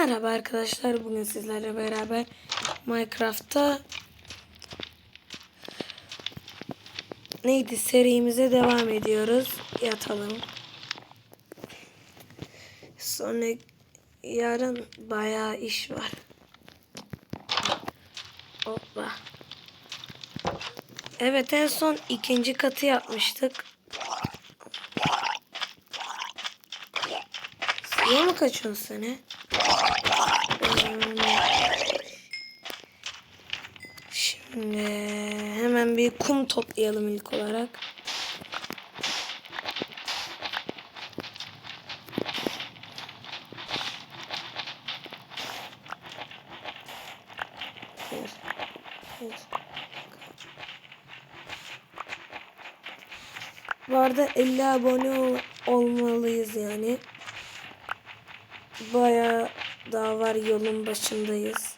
Merhaba arkadaşlar. Bugün sizlerle beraber Minecraft'ta neydi serimize devam ediyoruz. Yatalım. Sonra yarın bayağı iş var. Hoppa. Evet en son ikinci katı yapmıştık. Suya mı kaçıyorsun sen he? Şimdi hemen bir kum toplayalım ilk olarak. Bu arada 50 abone ol- olmalıyız yani. Bayağı daha var yolun başındayız.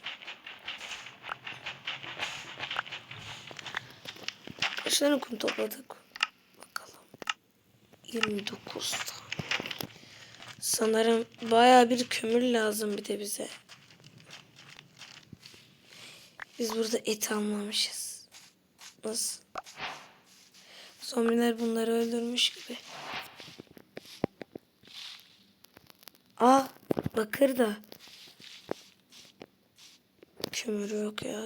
Kaç kum topladık? Bakalım. 29 tane. Sanırım bayağı bir kömür lazım bir de bize. Biz burada et almamışız. Nasıl? Zombiler bunları öldürmüş gibi. Aa bakır da. Kömür yok ya.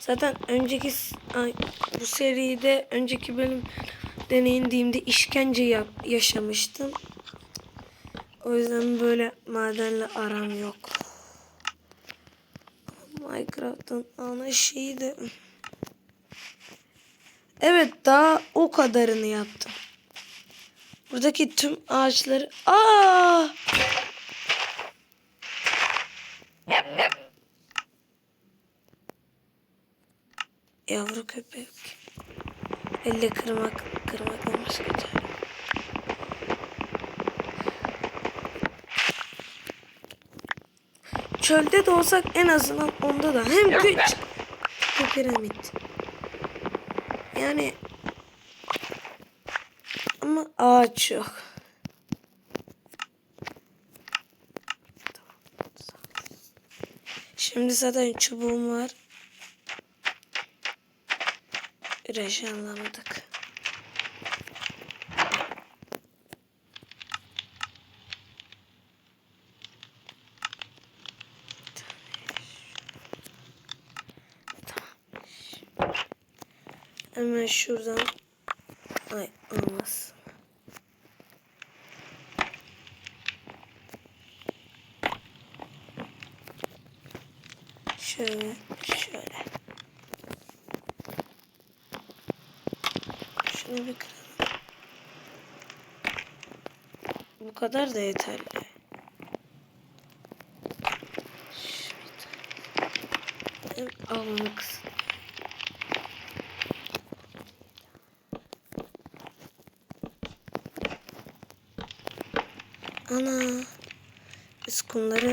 Zaten önceki ay, bu seride önceki bölüm deneyimdiğimde işkence yap, yaşamıştım. O yüzden böyle madenle aram yok. Minecraft'ın ana şeyi de... Evet daha o kadarını yaptım. Buradaki tüm ağaçları... Aa! Yavru köpek. Elle kırmak, kırmakla başka çare. Çölde de olsak en azından onda da hem küçük bu piramit. Yani ama ağaç yok. Şimdi zaten çubuğum var. Güreşi anlamadık. Hemen şuradan ay olmaz. Şöyle. Şunu. Bu kadar da yeterli. Şöyle. Al bunu kız. Ana. Biz kumları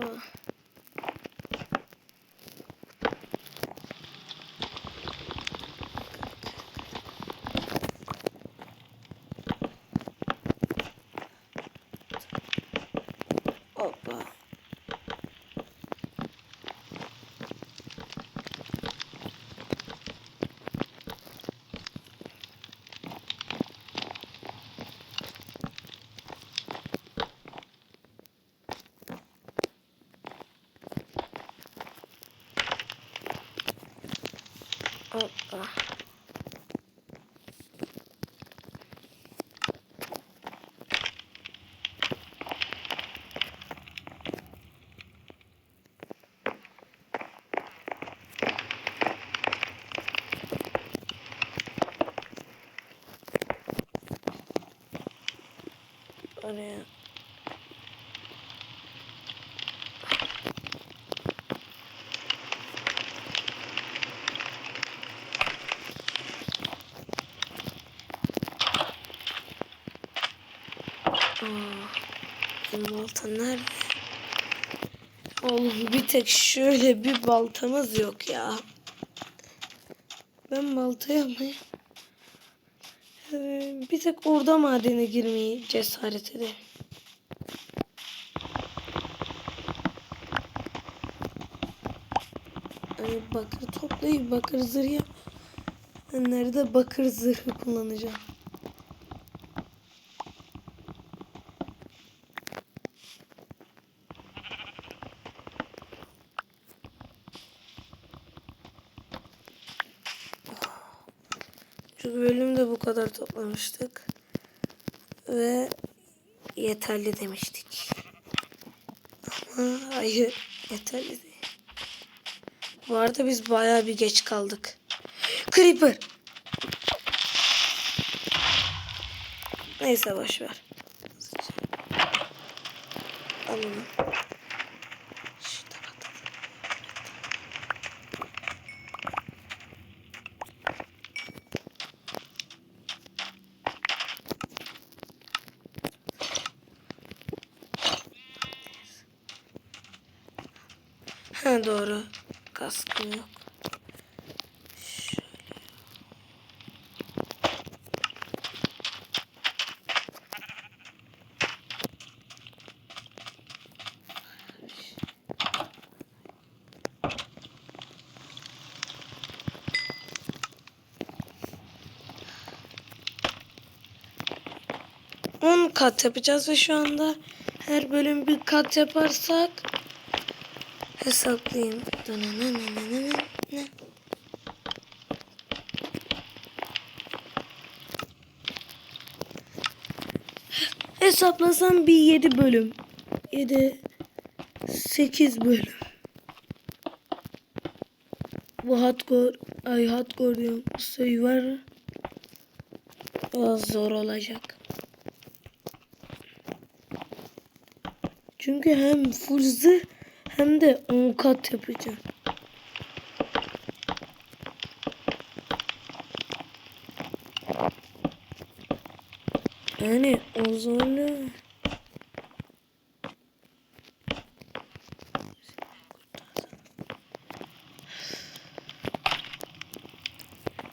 Hoppa. Hoppa. うん。あれ。Bizim balta nerede? Oğlum bir tek şöyle bir baltamız yok ya. Ben balta yapmayı Ee, bir tek orada madene girmeyi cesaret ederim. Bakır toplayıp bakır zırh yap. Ben nerede bakır zırhı kullanacağım? Çünkü bölümde bu kadar toplamıştık. Ve yeterli demiştik. Ama hayır yeterli değil. Bu arada biz bayağı bir geç kaldık. Creeper. Neyse boş ver. Ha doğru. Kaskım yok. Şöyle. On kat yapacağız ve şu anda her bölüm bir kat yaparsak hesaplayayım. Hesaplasam bir 7 bölüm. 7 8 bölüm. Bu hardcore ay hardcore diyorum. Survivor biraz zor olacak. Çünkü hem full hem de 10 kat yapacağım. Yani o zorlu.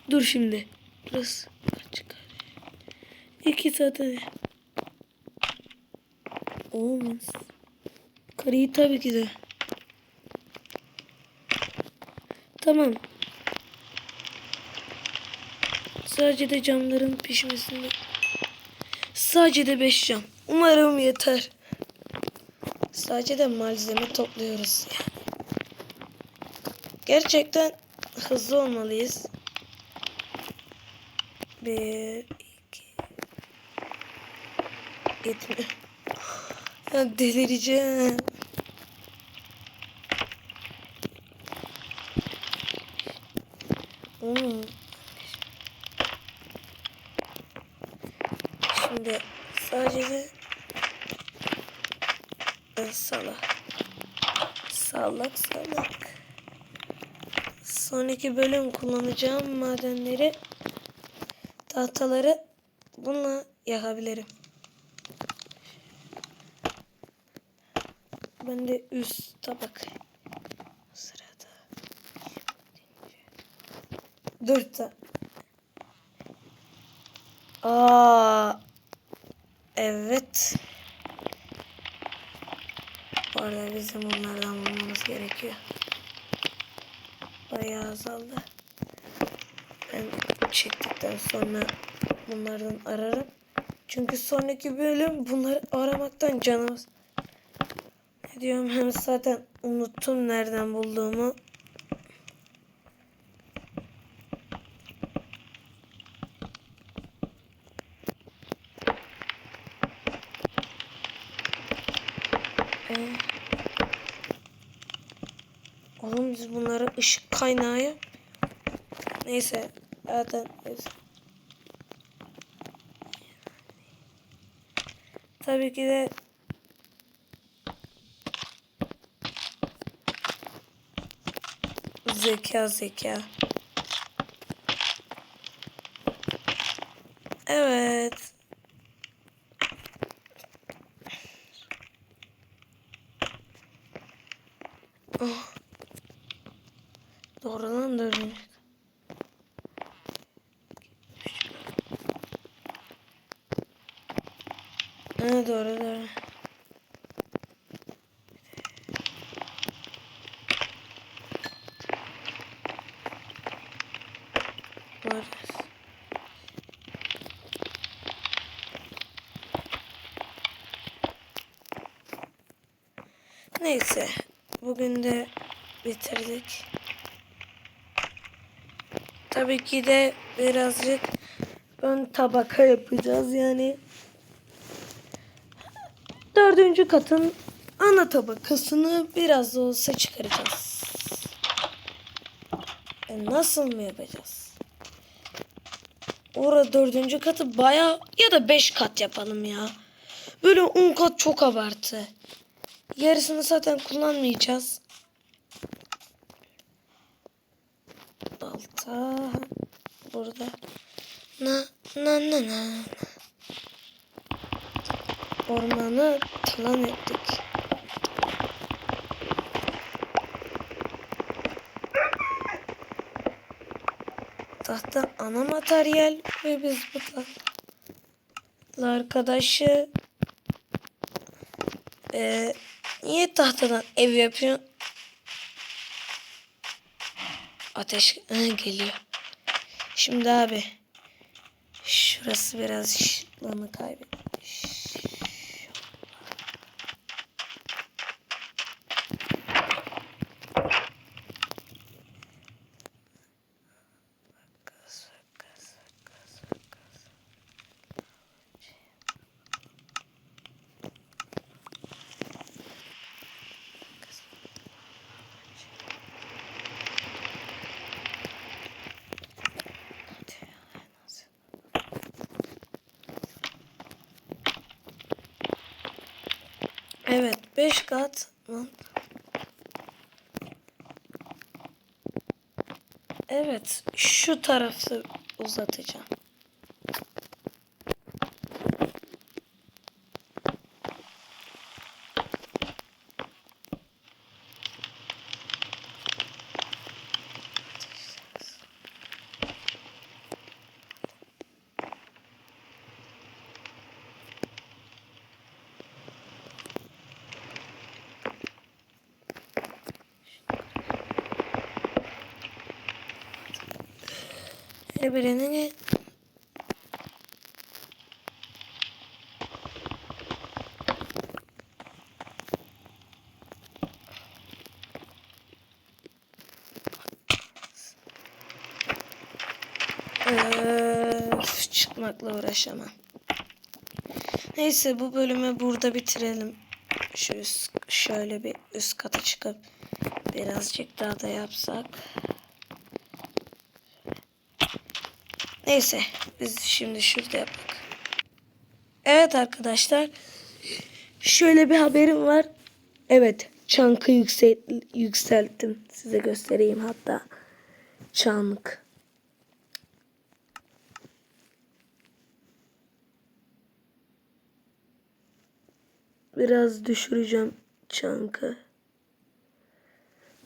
Dur şimdi. Burası kaç kare? İki hadi. Olmaz. Kareyi tabii ki de. Tamam. Sadece de camların pişmesini. Sadece de 5 cam. Umarım yeter. Sadece de malzeme topluyoruz yani. Gerçekten hızlı olmalıyız. Bir, iki, yetmiyor. Ya delireceğim. Şimdi sadece e, salak. Salak salak. Sonraki bölüm kullanacağım madenleri tahtaları bununla yakabilirim. Ben de üst tabak. Tane. Aa, evet. Bu arada bizim onlardan bulmamız gerekiyor. Bayağı azaldı. Ben çektikten sonra bunlardan ararım. Çünkü sonraki bölüm bunları aramaktan canımız. Ne diyorum hem zaten unuttum nereden bulduğumu. Ee, oğlum biz bunları ışık kaynağı. Neyse zaten neyse. tabii ki de zeka zeka. Evet. Oh. Doğru lan dördüncü. Ha, doğru doğru. Neyse. Bugün de bitirdik. Tabii ki de birazcık ön tabaka yapacağız yani. Dördüncü katın ana tabakasını biraz da olsa çıkaracağız. E nasıl mı yapacağız? Orada dördüncü katı baya ya da beş kat yapalım ya. Böyle on kat çok abartı. Yarısını zaten kullanmayacağız. Balta burada. Na na na na. Ormanı talan ettik. Tahta ana materyal ve biz bu arkadaşı ee, niye tahtadan ev yapıyor? Ateş geliyor. Şimdi abi şurası biraz ışıklığını kaybetmiş. Evet 5 kat. Lan. Evet şu tarafı uzatacağım. Her birini Öf, çıkmakla uğraşamam. Neyse bu bölümü burada bitirelim. Şu üst, şöyle bir üst kata çıkıp birazcık daha da yapsak. Neyse biz şimdi şurada yapak. Evet arkadaşlar. Şöyle bir haberim var. Evet çankı yüksel yükselttim. Size göstereyim hatta. Çank. Biraz düşüreceğim çankı.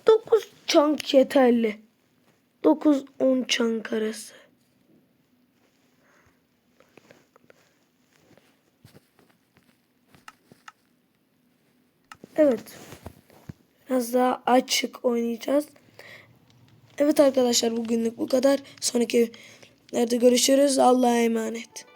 9 çank yeterli. 9-10 çank arası. Evet. Biraz daha açık oynayacağız. Evet arkadaşlar bugünlük bu kadar. Sonraki nerede görüşürüz. Allah'a emanet.